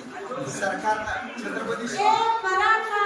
सरकारनं छत्रपती एक मराठा.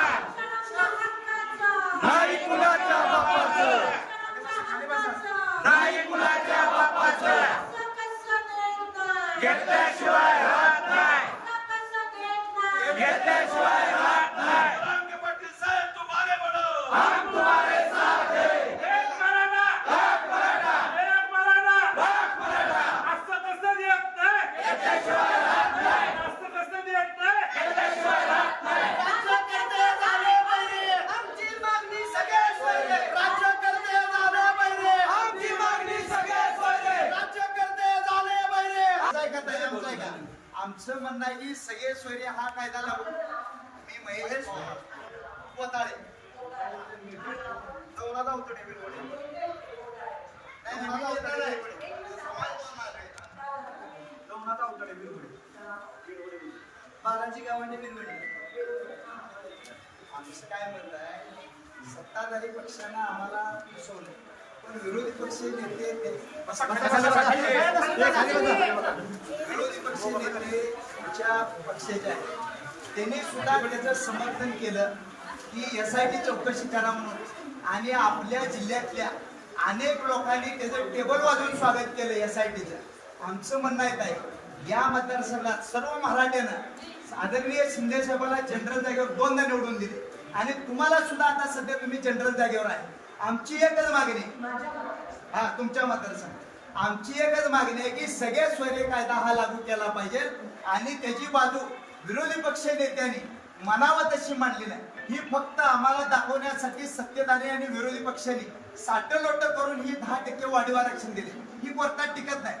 आरक्षणाच्या हक्काचं नाही कुणाच्या बापाचं. नाही कुणाच्या बापाचं. राहत नाही. घेतल्याशिवाय राहत नाही रंग पाटील साहेब तुम्हारे बडो हम तुम्हारे साथ हैं एक मराठा लाख मराठा एक मराठा लाख मराठा असं कसं देत नाही घेतल्याशिवाय राहत नाही असं कसं देत नाही घेतल्याशिवाय राहत नाही राज्यकर्ते झाले पाहिजे आमची मागणी सगळे सोयरे राज्यकर्ते झाले पाहिजे आमची मागणी सगळ्यात सोयरे राज्यकर्ते झाले पाहिजे आमचं ऐका ताई, आमचं ऐका. आमचं म्हणणं आहे की सगळे सोयरे हा कायदा लागू. मी महेश पोताळे बिलवडे. बिलवडे. बालाजी गावांनी बिलवडे आमचं काय म्हणणं आहे सत्ताधारी पक्षानं आम्हाला फसवलं पण विरोधी पक्ष नेते विरोधी पक्ष नेते आमच्या पक्षाचे आहेत. त्यांनी सुद्धा त्याचं समर्थन केलं की एस आय टी चौकशी करा म्हणून. आणि आपल्या जिल्ह्यातल्या अनेक लोकांनी त्याचं टेबल वाजवून स्वागत केलं एस आय टीचं आमचं म्हणणं आहे काय? या मतदारसंघात सर्व मराठ्यानं आदरणीय शिंदे साहेबाला जनरल जागेवर दोनदा निवडून दिले. आणि तुम्हाला सुद्धा आता सध्या तुम्ही जनरल जागेवर आहे. आमची एकच मागणी. हा तुमच्या मतदारसंघात. आमची एकच मागणी आहे की सगळे स्वैर्य कायदा हा लागू केला पाहिजे आणि त्याची बाजू विरोधी पक्ष नेत्यांनी मनावं तशी मांडली नाही. ही फक्त आम्हाला दाखवण्यासाठी सत्तेधारी आणि विरोधी पक्षांनी साठलोट करून ही दहा टक्के वाढीव आरक्षण दिले. ही कोर्टात टिकत नाही.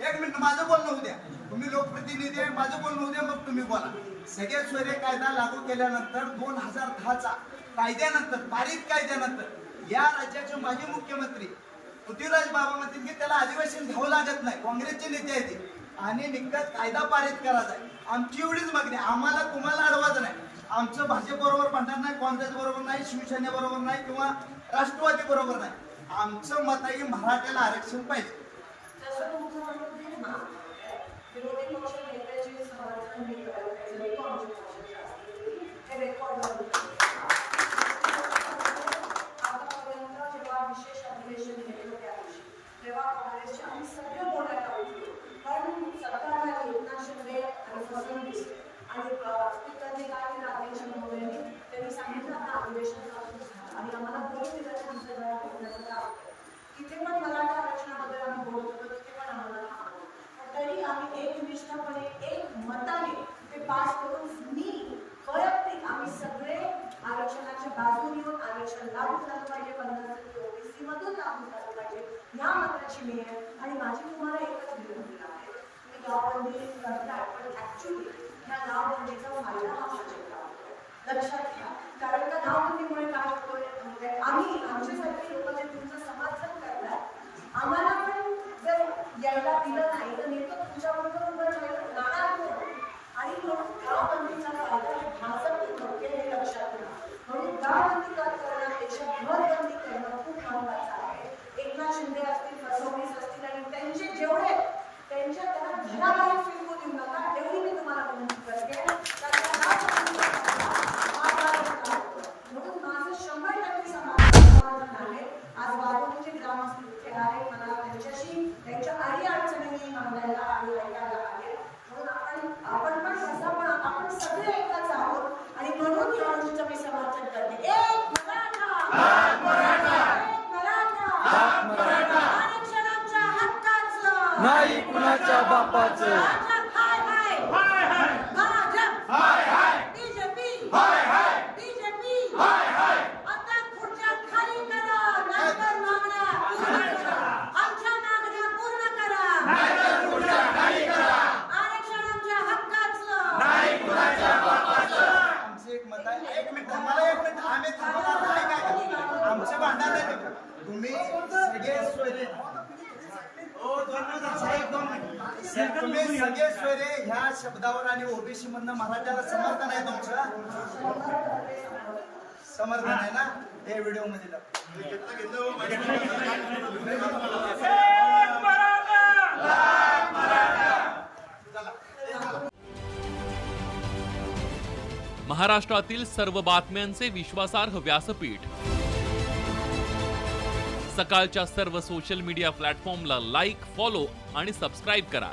एक मिनिट माझं बोलणं होऊ द्या. तुम्ही लोकप्रतिनिधी आहे माझं बोलणं होऊ द्या मग तुम्ही बोला. सगळे स्वैर्य कायदा लागू केल्यानंतर दोन हजार दहाचा कायद्यानंतर पारित कायद्यानंतर या राज्याचे माजी मुख्यमंत्री पृथ्वीराज बाबा म्हणतील की त्याला अधिवेशन घ्यावं लागत नाही काँग्रेसचे नेते आहेत आणि निकट कायदा पारित करायचा आहे. आमची एवढीच मागणी आम्हाला तुम्हाला अडवायचं नाही. आमचं भाजपबरोबर म्हणणार नाही काँग्रेस बरोबर नाही शिवसेनेबरोबर नाही किंवा राष्ट्रवादी बरोबर नाही. आमचं मत आहे की मराठ्याला आरक्षण पाहिजे तसं तुमचं म्हणणं आहे ना, विरोधी पक्ष नेत्याचे समर्थन मी करत नाही, जरी तो आमच्या पक्षाचा असेल. हे रेकॉर्डवर होतं. आतापर्यंत जेव्हा विशेष अधिवेशन घेतलं त्या दिवशी, आम्ही सगळे बोलायला उठलो. कारण सरकारला एकनाथ शिंदे आणि फडणवीस आणि स्पीकरने काय केलं अध्यक्ष महोदयांनी, त्यांनी सांगितलं आता अधिवेशन आणि आम्हाला बोलून दिलं आमच्या घरात तिथे पण मराठा आरक्षणाबद्दल आम्ही बोलत होतो तिथे पण आम्हाला तरी आम्ही एकनिष्ठपणे एक मताने ते पास करून मी वैयक्तिक आम्ही सगळे आरक्षणाच्या बाजूने येऊन आरक्षण लागू झालं पाहिजे पंधरा ओबीसी मधून लागू झालं पाहिजे मी आहे आणि माझी तुम्हाला एकच विनंती आहे. तुम्ही गावबंदी करताय पण ऍक्च्युली या गावबंदीचा फायदा हा प्रचंड लक्षात घ्या कारण का नावबंदीमुळे काय होतोय? आम्ही आमच्यासाठी लोक जे तुमचं समर्थन करतात आम्हाला पण जर यायला दिलं नाही तर नेमकं तुमच्याबरोबर उभं राहिलं जाणार कोण? आणि म्हणून गावबंदीचा फायदा हे भाजप घेते हे लक्षात घ्या म्हणून गावबंदी कर करण्यापेक्षा घरबंदी करणं खूप महत्वाचं आहे एकनाथ शिंदे असतील फडणवीस असतील आणि त्यांचे जेवढे त्यांच्या त्यांना घराबाहेर फिरकू देऊ नका एवढी मी तुम्हाला विनंती करते कारण गावबंदी म्हणून माझं शंभर टक्के समाधान आहे आज आहे. मला त्यांच्याशी त्यांच्या अडी अडचणी मी मांडायला आणि ऐकायला आले म्हणून आपण आपण पण पण आपण सगळे एकच आहोत. आणि म्हणून या मी समर्थन करते. एक मराठा! एक मराठा! आरक्षणाच्या हक्काचं! नाही कुणाच्या बापाचं! सगेश्वरे ह्या शब्दावर आणि ओबीसी मधनं मराठ्याला समर्थन आहे तुमचं? समर्थन आहे ना? हे व्हिडिओमध्ये महाराष्ट्रातील सर्व बातम्यांचे विश्वासार्ह व्यासपीठ. सकाळच्या सर्व सोशल मीडिया प्लॅटफॉर्मला लाईक फॉलो आणि सबस्क्राईब करा.